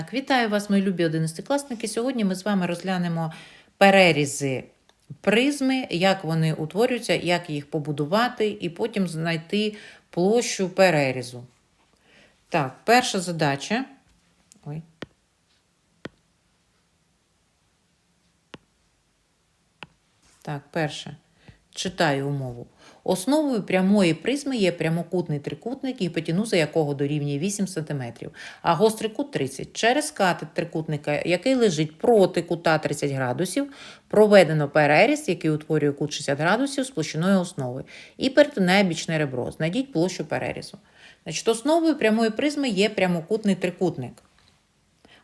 Так, вітаю вас, мої любі одинадцятикласники. Сьогодні ми з вами розглянемо перерізи призми, як вони утворюються, як їх побудувати, і потім знайти площу перерізу. Так, перша задача. Ой. Так, перше. Читаю умову. Основою прямої призми є прямокутний трикутник, гіпотенуза якого дорівнює 8 см, а гострий кут 30. Через катет трикутника, який лежить проти кута 30 градусів, проведено переріз, який утворює кут 60 градусів з площиною основи, і перетинає бічне ребро. Знайдіть площу перерізу. Значить, Основою прямої призми є прямокутний трикутник.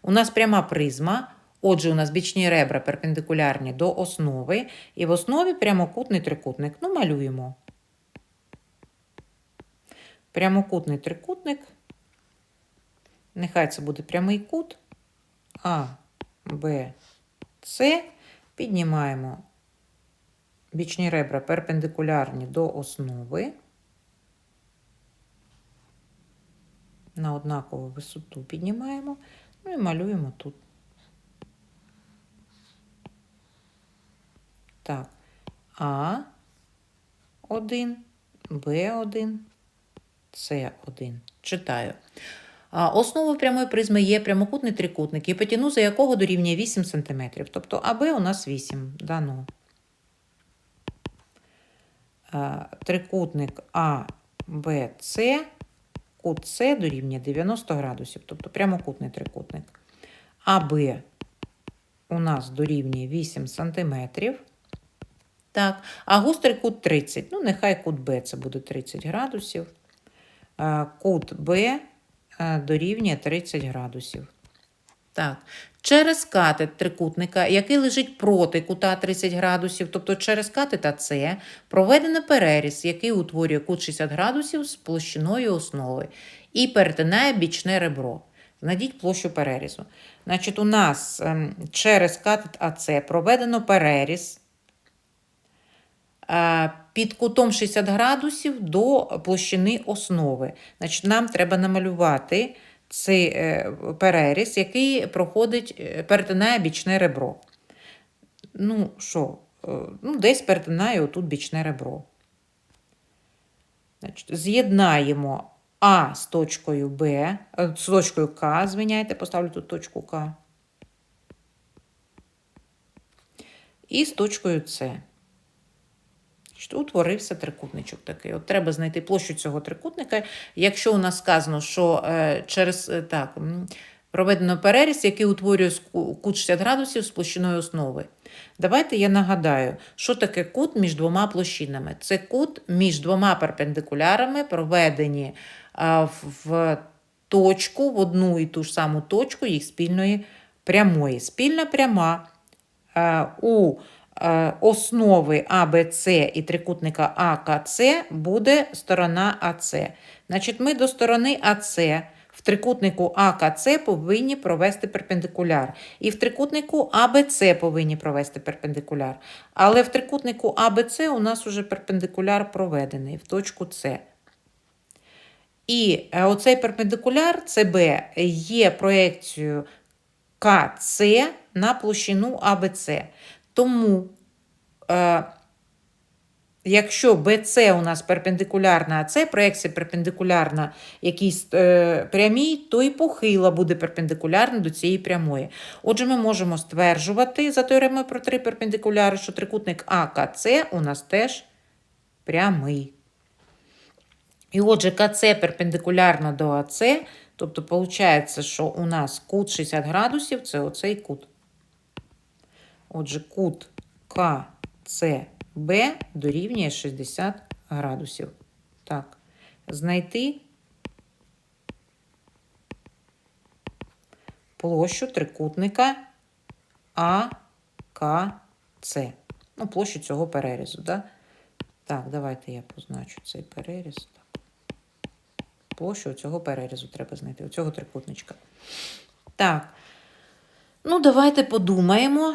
У нас пряма призма. Отже, у нас бічні ребра перпендикулярні до основи, і в основі прямокутний трикутник. Ну, малюємо. Прямокутний трикутник. Нехай це буде прямий кут. А, Б, С. Піднімаємо бічні ребра перпендикулярні до основи. На однакову висоту піднімаємо. Ну і малюємо тут. Так, А1, Б1, С1. Читаю. Основою прямої призми є прямокутний трикутник, гіпотенуза якого дорівнює 8 см. Тобто АБ у нас 8 дано. А, Трикутник АБЦ, кут С дорівнює 90 градусів, тобто прямокутний трикутник. АБ у нас дорівнює 8 сантиметрів. Так, а гострий кут 30. Ну, нехай кут Б це буде 30 градусів. А, Кут Б дорівнює 30 градусів. Так, через катет трикутника, який лежить проти кута 30 градусів, тобто через катета С, проведено переріз, який утворює кут 60 градусів з площиною основи і перетинає бічне ребро. Знайдіть площу перерізу. Значить, у нас ем, через катет АЦ проведено переріз е, під кутом 60 градусів до площини основи. Значить, нам треба намалювати цей е, переріз, який проходить, е, перетинає бічне ребро. Ну, що, е, ну, десь перетинає отут бічне ребро. Значить, з'єднаємо А з точкою Б, е, з точкою К, звиняйте, поставлю тут точку К. І з точкою С. Значить, Утворився трикутничок такий. От Треба знайти площу цього трикутника. Якщо у нас сказано, що е, через е, так, проведено переріз, який утворює кут 60 градусів з площиною основи. Давайте я нагадаю, що таке кут між двома площинами. Це кут між двома перпендикулярами, проведені а, в- точку, в одну і ту ж саму точку їх спільної прямої. Спільна пряма е, у е, основи АБЦ і трикутника АКЦ буде сторона АЦ. Значить, ми до сторони АЦ в трикутнику АКЦ повинні провести перпендикуляр. І в трикутнику АБЦ повинні провести перпендикуляр. Але в трикутнику АБЦ у нас уже перпендикуляр проведений в точку С. І е, оцей перпендикуляр ЦБ є проекцією КЦ на площину АБЦ. Тому, е, якщо БЦ у нас перпендикулярна АЦ, проекція перпендикулярна якійсь е, прямій, то і похила буде перпендикулярна до цієї прямої. Отже, ми можемо стверджувати за теоремою про три перпендикуляри, що трикутник АКЦ у нас теж прямий. І отже, КЦ перпендикулярно до АЦ, тобто виходить, що у нас кут 60 градусів це оцей кут. Отже, кут КЦБ дорівнює 60 градусів. Так, знайти площу трикутника АКЦ. Ну, площу цього перерізу. Да? Так, давайте я позначу цей переріз. Площу цього перерізу треба знайти, оцього трикутничка. Так. Ну, давайте подумаємо,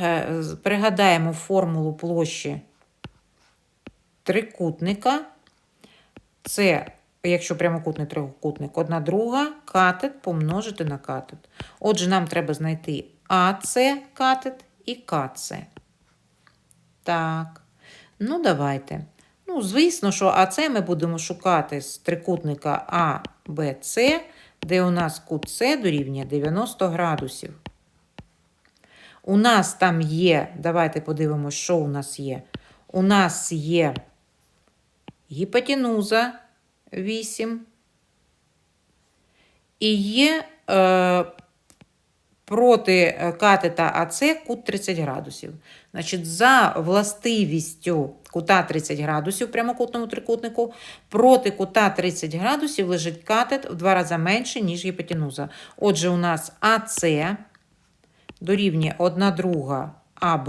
е, пригадаємо формулу площі трикутника. Це якщо прямокутний трикутник, одна друга катет помножити на катет. Отже, нам треба знайти АС катет і КЦ. Так, ну давайте. Ну, звісно, що АС ми будемо шукати з трикутника А, Б, С, де у нас кут С дорівнює 90 градусів. У нас там є, давайте подивимося, що у нас є. У нас є гіпотенуза 8. І є е, проти е, катета АЦ кут 30 градусів. Значить, за властивістю кута 30 градусів прямокутному трикутнику, проти кута 30 градусів лежить катет в два рази менше, ніж гіпотенуза. Отже, у нас АЦ дорівнює 1 друга АБ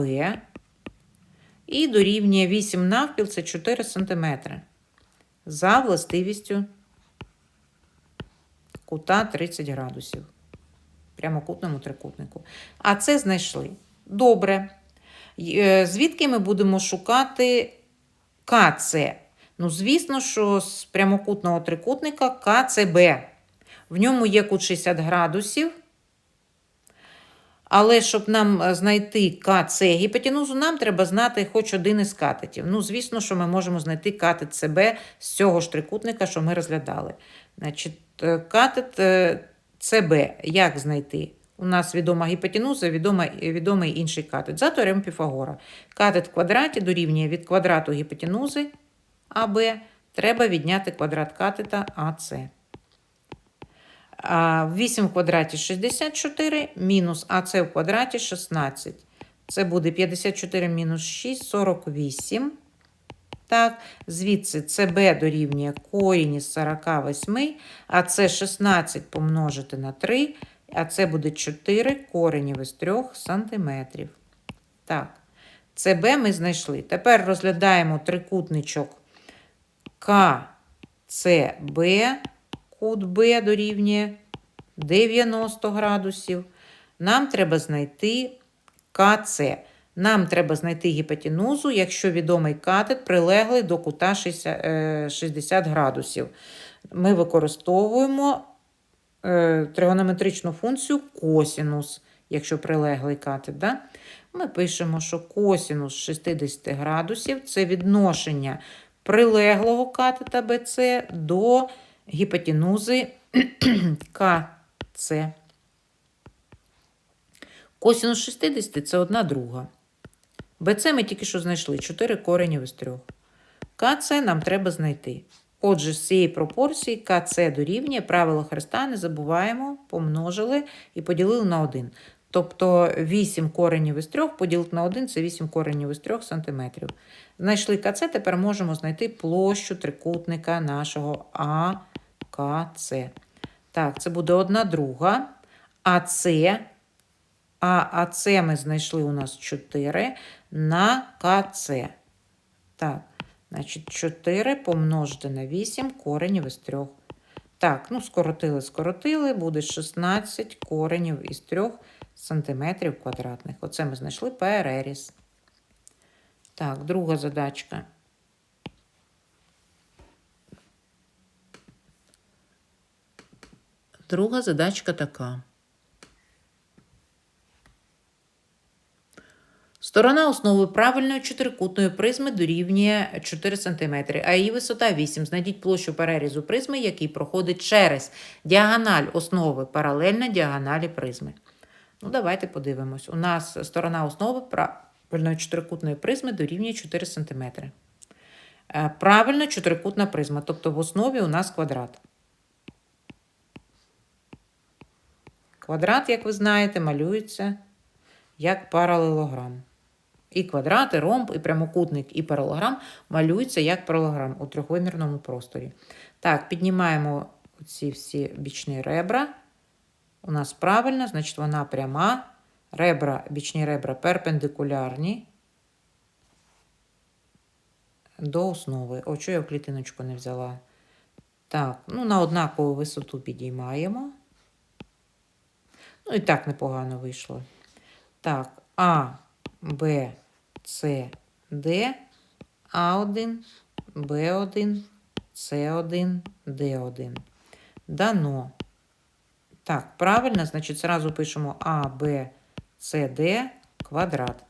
і дорівнює 8 навпіл, це 4 см. За властивістю кута 30 градусів. Прямокутному трикутнику. А це знайшли. Добре. Е, Звідки ми будемо шукати КЦ? Ну, звісно, що з прямокутного трикутника КЦБ. В ньому є кут 60 градусів. Але щоб нам е, знайти КЦ гіпотенузу, нам треба знати хоч один із катетів. Ну, звісно, що ми можемо знайти катет СБ з цього ж трикутника, що ми розглядали. Значить, е, катет е, СБ як знайти? У нас відома гіпотенуза, відома, відомий інший катет. За теоремою Піфагора. Катет в квадраті дорівнює від квадрату гіпотенузи АБ. Треба відняти квадрат катета АС. А 8 в квадраті 64, мінус АС в квадраті 16. Це буде 54 мінус 6, 48. Так, звідси ЦБ дорівнює корінь із 48, а це 16 помножити на 3, а це буде 4 коренів із 3 сантиметрів. Так, ЦБ ми знайшли. Тепер розглядаємо трикутничок КЦБ, кут Б дорівнює 90 градусів. Нам треба знайти КЦ. Нам треба знайти гіпотенузу, якщо відомий катет прилеглий до кута 60, е, 60 градусів. Ми використовуємо е, тригонометричну функцію косінус, якщо прилеглий катет. Да? Ми пишемо, що косінус 60 градусів це відношення прилеглого катета BC до гіпотенузи КЦ. Косінус 60 це одна друга. БЦ ми тільки що знайшли 4 коренів із 3. КЦ нам треба знайти. Отже, з цієї пропорції КЦ дорівнює правило Христа, не забуваємо, помножили і поділили на 1. Тобто 8 коренів із 3 поділити на 1 це 8 коренів із 3 см. Знайшли КЦ, тепер можемо знайти площу трикутника нашого АКЦ. Так, це буде одна друга. АЦ, а АЦ ми знайшли у нас 4 на КЦ. Так, значить 4 помножити на 8 коренів із 3. Так, ну скоротили, скоротили, буде 16 коренів із 3 сантиметрів квадратних. Оце ми знайшли переріз. Так, друга задачка. Друга задачка така. Сторона основи правильної чотирикутної призми дорівнює 4 см, а її висота 8. Знайдіть площу перерізу призми, який проходить через діагональ основи паралельно діагоналі призми. Ну, давайте подивимось. У нас сторона основи правильної чотирикутної призми дорівнює 4 см. Правильно чотирикутна призма, тобто в основі у нас квадрат. Квадрат, як ви знаєте, малюється як паралелограм. І квадрат, і ромб, і прямокутник, і паралелограм малюються як паралелограм у трьохвимірному просторі. Так, піднімаємо ці всі бічні ребра. У нас правильно, значить вона пряма. Ребра, бічні ребра перпендикулярні до основи. О, що я в клітиночку не взяла? Так, ну на однакову висоту підіймаємо. Ну і так непогано вийшло. Так, А, Б, С, Д, А1, Б1, С1, Д1. Дано. Так, правильно, значить, зразу пишемо А, Б, С, Д квадрат.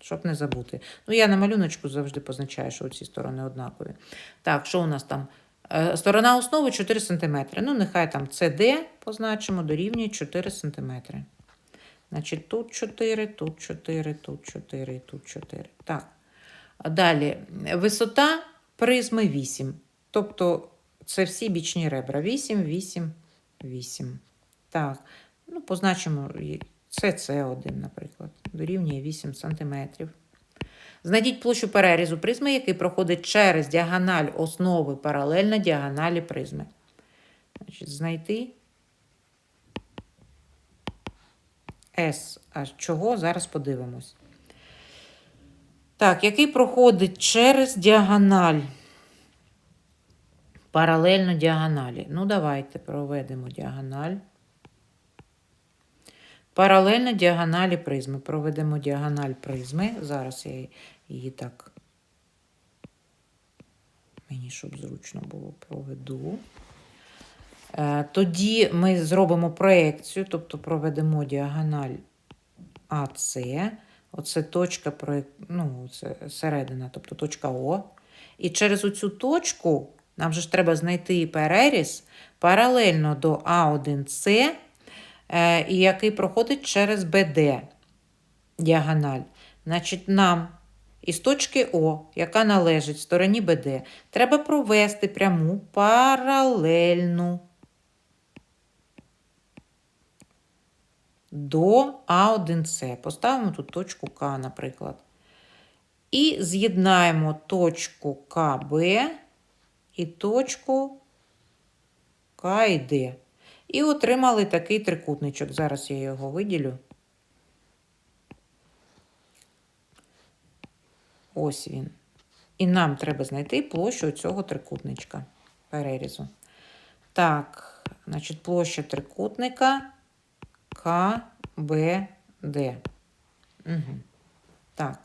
Щоб не забути. Ну, я на малюночку завжди позначаю, що ці сторони однакові. Так, що у нас там? Е, Сторона основи 4 см. Ну, нехай там CD позначимо, дорівнює 4 см. Значить, тут 4, тут 4, тут 4 і тут 4. Так. Далі, висота призми 8. Тобто це всі бічні ребра. 8, 8, 8. Так. Ну, позначимо СС1, наприклад, дорівнює 8 см. Знайдіть площу перерізу призми, який проходить через діагональ основи паралельно діагоналі призми. Значить, знайти S. А чого? Зараз подивимось. Так, який проходить через діагональ. Паралельно діагоналі. Ну, давайте проведемо діагональ. Паралельно діагоналі призми. Проведемо діагональ призми. Зараз я її так, мені щоб зручно було, проведу. Е, Тоді ми зробимо проекцію, тобто проведемо діагональ АС. Оце точка, ну, це середина, тобто точка О. І через оцю точку нам же ж треба знайти переріз паралельно до А1С, е, і який проходить через БД діагональ. Значить, нам із точки О, яка належить стороні БД, треба провести пряму паралельну до А1С. Поставимо тут точку К, наприклад. І з'єднаємо точку КБ і точку К і Д. І отримали такий трикутничок. Зараз я його виділю. Ось він. І нам треба знайти площу цього трикутничка перерізу. Так, значить, площа трикутника КБД. Угу. Так.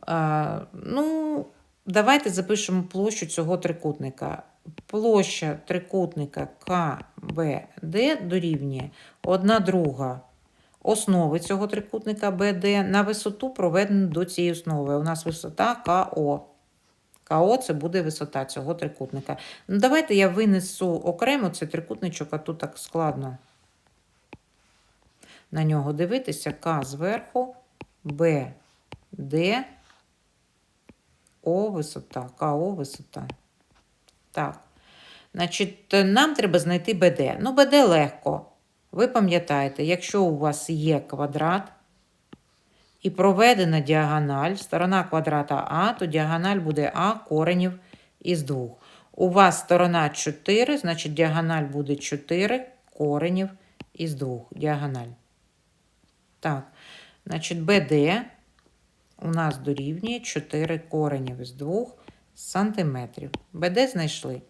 А, ну, давайте запишемо площу цього трикутника. Площа трикутника КБД дорівнює 1 друга основи цього трикутника БД на висоту проведену до цієї основи. У нас висота КО. КО це буде висота цього трикутника. Ну, давайте я винесу окремо цей трикутничок, а тут так складно на нього дивитися. К зверху, Б, Д, О висота, КО висота. Так. Значить, нам треба знайти БД. Ну, БД легко. Ви пам'ятаєте, якщо у вас є квадрат і проведена діагональ, сторона квадрата А, то діагональ буде А коренів із 2. У вас сторона 4, значить діагональ буде 4 коренів із 2. Діагональ. Так, значить, БД у нас дорівнює 4 коренів із 2 сантиметрів. БД знайшли.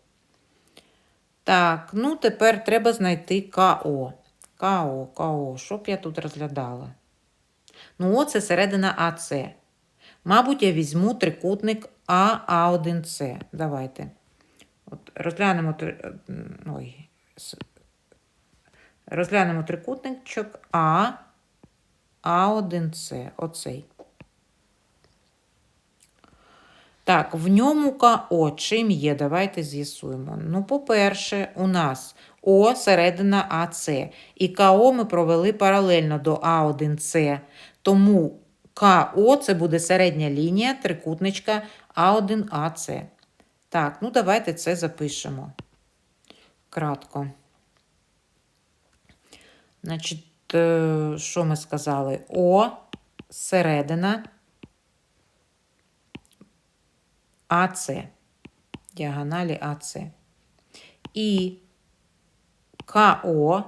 Так, ну тепер треба знайти КО. КО, КО. Що б я тут розглядала? Ну, о, це середина АС. Мабуть, я візьму трикутник АА1С. Давайте. От Розглянемо ой, розглянемо трикутничок А, А1С. Оцей. Так, в ньому КО чим є? Давайте з'ясуємо. Ну, по-перше, у нас О середина АС. І КО ми провели паралельно до А1С. Тому КО це буде середня лінія трикутничка А1АС. Так, ну давайте це запишемо. Кратко. Значить, е, що ми сказали? О середина АС. Діагоналі АС. І КО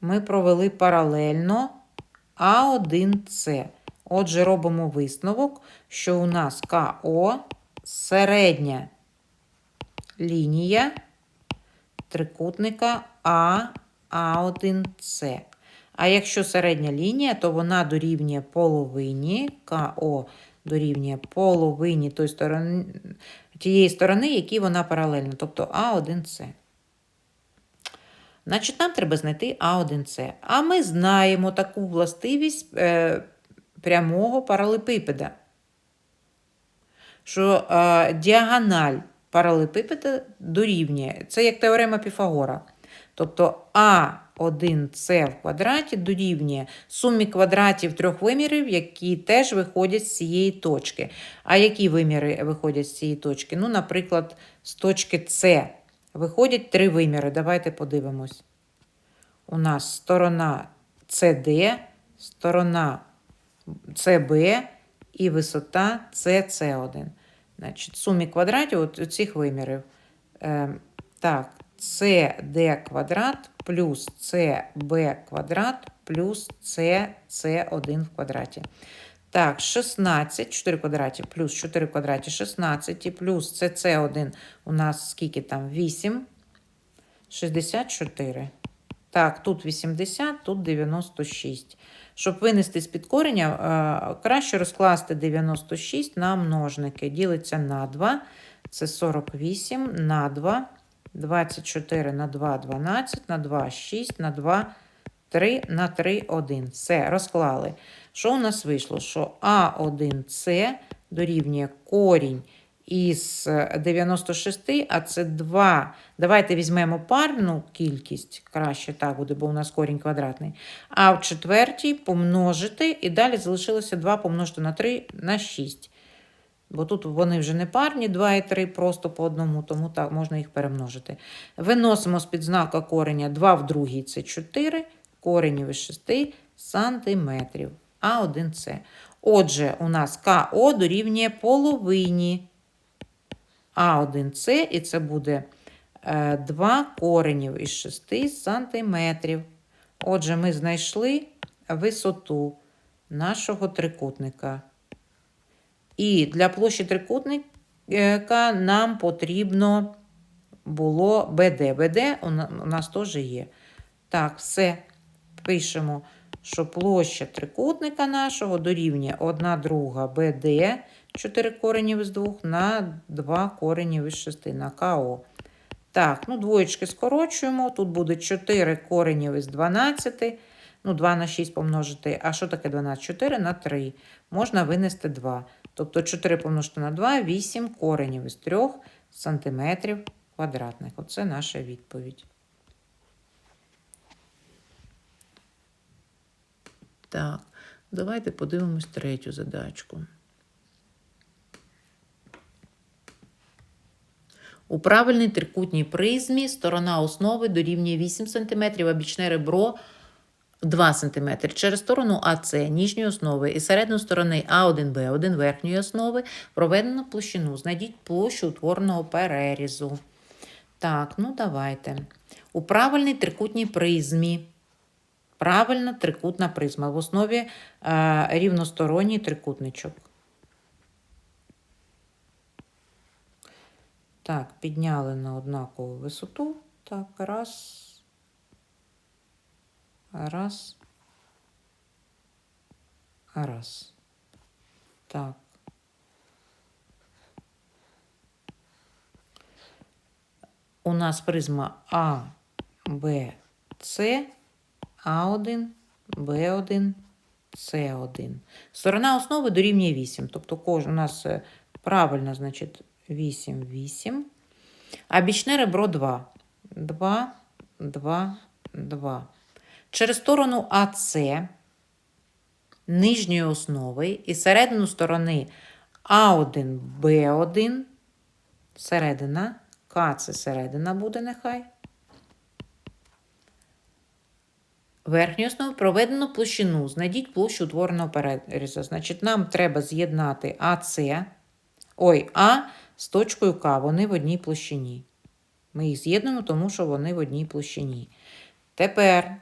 ми провели паралельно А1С. Отже, робимо висновок, що у нас КО середня лінія трикутника А, А1С. А якщо середня лінія, то вона дорівнює половині КО дорівнює половині той сторони, тієї сторони, якій вона паралельна, тобто А1С. Значить, нам треба знайти А1С. А ми знаємо таку властивість е, прямого паралепипеда, що е, діагональ паралепипеда дорівнює. Це як теорема Піфагора. Тобто А1С в квадраті дорівнює сумі квадратів трьох вимірів, які теж виходять з цієї точки. А які виміри виходять з цієї точки? Ну, наприклад, з точки С виходять три виміри. Давайте подивимось. У нас сторона CD, сторона CB і висота CC1. Значить, сумі квадратів от цих вимірів. Е, так, CD квадрат плюс CB квадрат плюс CC1 в квадраті. Так, 16, 4 в квадраті плюс 4 в квадраті 16 і плюс CC1 у нас скільки там? 8, 64. Так, тут 80, тут 96. Щоб винести з-під кореня, е, краще розкласти 96 на множники. Ділиться на 2, це 48, на 2, 24 на 2, 12, на 2, 6, на 2, 3, на 3, 1. Все, розклали. Що у нас вийшло? Що А1С дорівнює корінь із 96, а це 2. Давайте візьмемо парну кількість, краще так буде, бо у нас корінь квадратний. А в четвертій помножити, і далі залишилося 2 помножити на 3 на 6. Бо тут вони вже не парні, 2 і 3 просто по одному, тому так можна їх перемножити. Виносимо з-під знака кореня 2 в другій це 4, коренів із 6 сантиметрів. А1С. Отже, у нас КО дорівнює половині А1С, і це буде 2 коренів із 6 сантиметрів. Отже, ми знайшли висоту нашого трикутника. І для площі трикутника нам потрібно було БД. БД у нас теж є. Так, все. Пишемо, що площа трикутника нашого дорівнює 1 друга БД, 4 коренів із 2 на 2 коренів із 6 на КО. Так, ну двоєчки скорочуємо. Тут буде 4 коренів із 12. Ну, 2 на 6 помножити. А що таке 12? 4 на 3. Можна винести 2. Тобто 4 помножити на 2 8 коренів із 3 сантиметрів квадратних. Оце наша відповідь. Так, давайте подивимось третю задачку. У правильній трикутній призмі сторона основи дорівнює 8 см, а бічне ребро 2 см. Через сторону АС нижньої основи і середньої сторони А1Б1 верхньої основи проведено площину. Знайдіть площу утвореного перерізу. Так, ну давайте. У правильній трикутній призмі. Правильна трикутна призма. В основі е, рівносторонній трикутничок. Так, підняли на однакову висоту. Так, раз. Раз. Раз. Так. У нас призма А, Б, С, А1, Б1, С1. Сторона основи дорівнює 8. Тобто у нас е, правильно, значить, 8, 8. А бічне ребро 2. 2, 2, 2. Через сторону АС нижньої основи і середину сторони А1, Б1, середина, К це середина буде нехай. Верхньої основи проведено площину. Знайдіть площу утвореного перерізу. Значить, нам треба з'єднати АС, ой, А з точкою К. Вони в одній площині. Ми їх з'єднуємо, тому що вони в одній площині. Тепер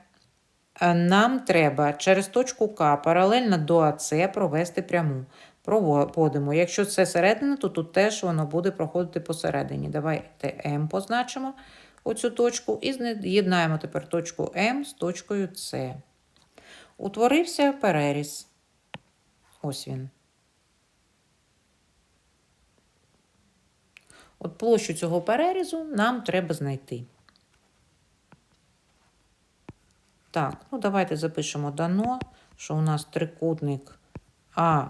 Е, нам треба через точку К паралельно до АЦ провести пряму. Проводимо. Якщо це середина, то тут теж воно буде проходити посередині. Давайте М позначимо оцю точку і з'єднаємо тепер точку М з точкою С. Утворився переріз. Ось він. От площу цього перерізу нам треба знайти. Так, ну давайте запишемо дано, що у нас трикутник А,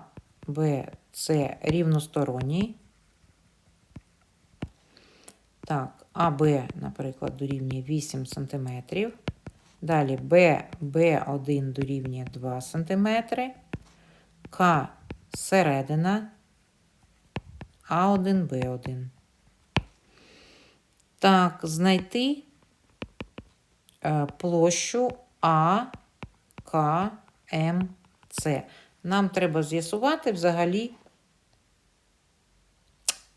Б, С рівносторонній. Так, АБ, наприклад, дорівнює 8 см. Далі Б, Б1 дорівнює 2 см. К середина. А1, Б1. Так, знайти е, площу А, К, М, С. Нам треба з'ясувати взагалі,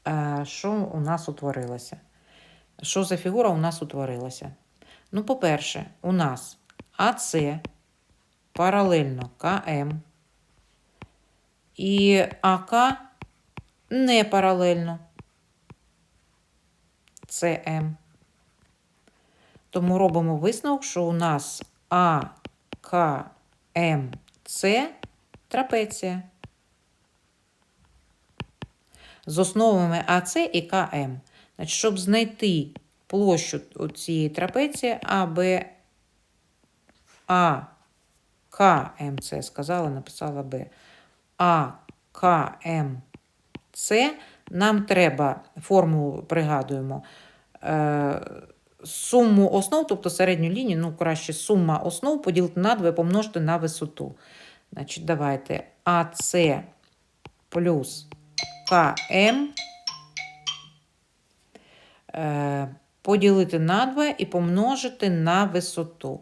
е, що у нас утворилося. Що за фігура у нас утворилася? Ну, по-перше, у нас АС паралельно КМ і АК не паралельно СМ. Тому робимо висновок, що у нас А, К, М, С трапеція. З основами АС і КМ. Значить, щоб знайти площу цієї трапеції АБ, А, К, М, С, сказала, написала Б. А, К, М, С, нам треба, формулу пригадуємо, е, суму основ, тобто середню лінію, ну, краще сума основ поділити на 2 і помножити на висоту. Значить, давайте АС плюс КМ е, поділити на 2 і помножити на висоту.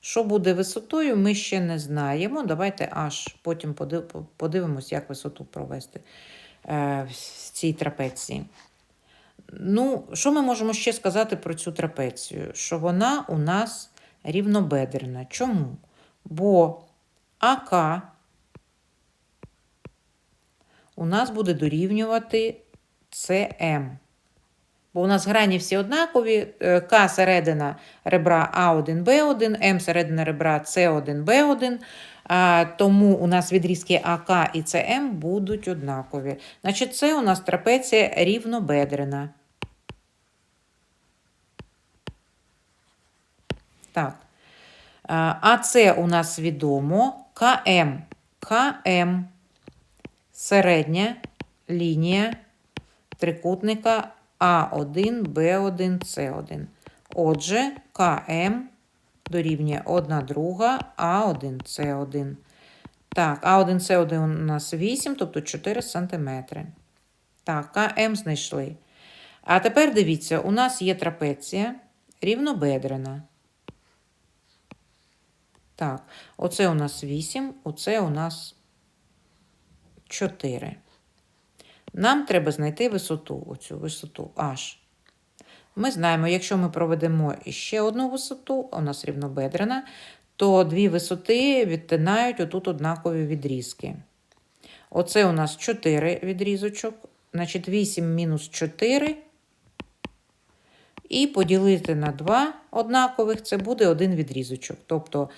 Що буде висотою, ми ще не знаємо. Давайте аж потім подив- подивимось, як висоту провести е, в цій трапеції. Ну, що ми можемо ще сказати про цю трапецію? Що вона у нас рівнобедрена. Чому? Бо АК у нас буде дорівнювати СМ. Бо у нас грані всі однакові. е, К середина ребра А1, Б1, М середина ребра С1, Б1. А, тому у нас відрізки АК і СМ будуть однакові. Значить, це у нас трапеція рівнобедрена. Так. АЦ у нас відомо. КМ. КМ. Середня лінія трикутника А1, Б1, С1. Отже, КМ дорівнює 1 друга А1, С1. Так, А1, С1 у нас 8, тобто 4 см. Так, КМ знайшли. А тепер дивіться, у нас є трапеція рівнобедрена. Так, оце у нас 8, оце у нас 4. Нам треба знайти висоту, оцю висоту H. Ми знаємо, якщо ми проведемо ще одну висоту, у нас рівнобедрена, то дві висоти відтинають отут однакові відрізки. Оце у нас 4 відрізочок, значить 8 мінус 4. І поділити на 2 однакових це буде один відрізочок. Тобто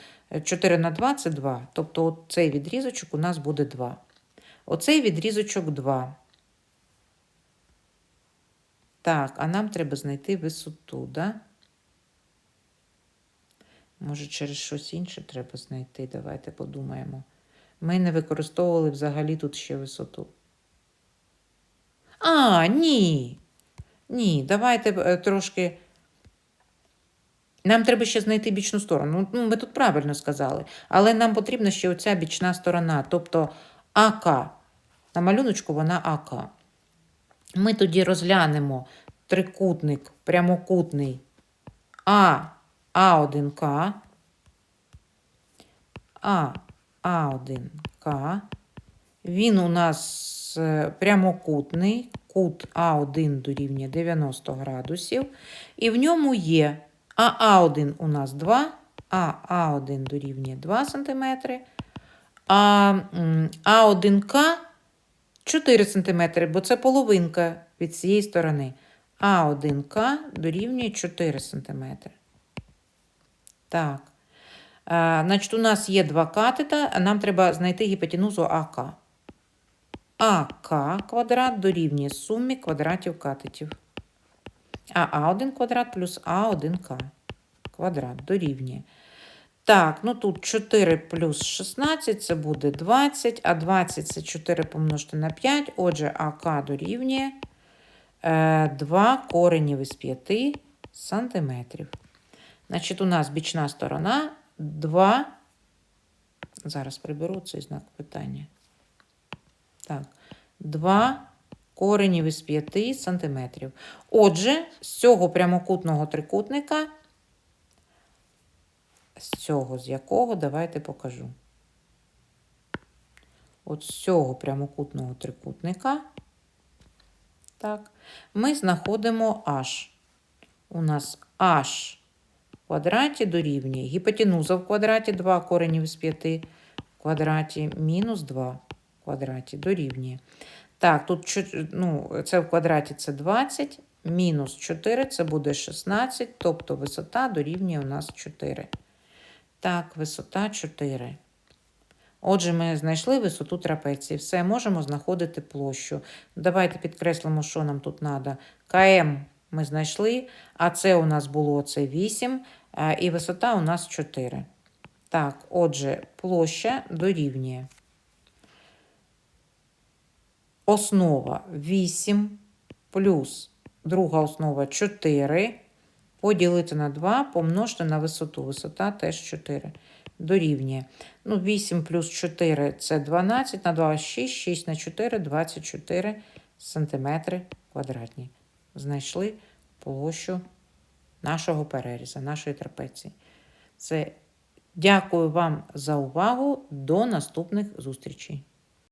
4 на 2 це 2. Тобто цей відрізочок у нас буде 2. Оцей відрізочок 2. Так, а нам треба знайти висоту, да? Може, через щось інше треба знайти. Давайте подумаємо. Ми не використовували взагалі тут ще висоту. А, ні. Ні, давайте е, трошки. Нам треба ще знайти бічну сторону. Ну, ми тут правильно сказали. Але нам потрібна ще оця бічна сторона, тобто АК. На малюночку вона АК. Ми тоді розглянемо трикутник прямокутний А, А1К, А, А1К. Він у нас е, прямокутний, кут А1 дорівнює 90 градусів. І в ньому є АА1 у нас 2, а А1 дорівнює 2 см, а А1К 4 см, бо це половинка від цієї сторони. А1К дорівнює 4 см. Так. Значить, у нас є два катета, нам треба знайти гіпотенузу АК. АК квадрат дорівнює сумі квадратів катетів. А А1 квадрат плюс А1К квадрат дорівнює. Так, ну тут 4 плюс 16 це буде 20, а 20 це 4 помножити на 5. Отже, АК дорівнює е, 2 коренів із 5 сантиметрів. Значить, у нас бічна сторона 2. Зараз приберу цей знак питання. Так, 2 коренів із 5 сантиметрів. Отже, з цього прямокутного трикутника, з цього, з якого, давайте покажу. От з цього прямокутного трикутника, так, ми знаходимо h. У нас h в квадраті дорівнює гіпотенуза в квадраті 2 коренів з 5 в квадраті мінус 2 в квадраті дорівнює. Так, тут ну, це в квадраті це 20, мінус 4 це буде 16, тобто висота дорівнює у нас 4. Так, висота 4. Отже, ми знайшли висоту трапеції. Все, можемо знаходити площу. Давайте підкреслимо, що нам тут треба. КМ ми знайшли, а це у нас було це 8, і висота у нас 4. Так, отже, площа дорівнює. Основа 8 плюс друга основа 4 поділити на 2, помножити на висоту. Висота теж 4. Дорівнює. Ну, 8 плюс 4 це 12, на 2 6, 6 на 4, 24 сантиметри квадратні. Знайшли площу нашого переріза, нашої трапеції. Це дякую вам за увагу. До наступних зустрічей.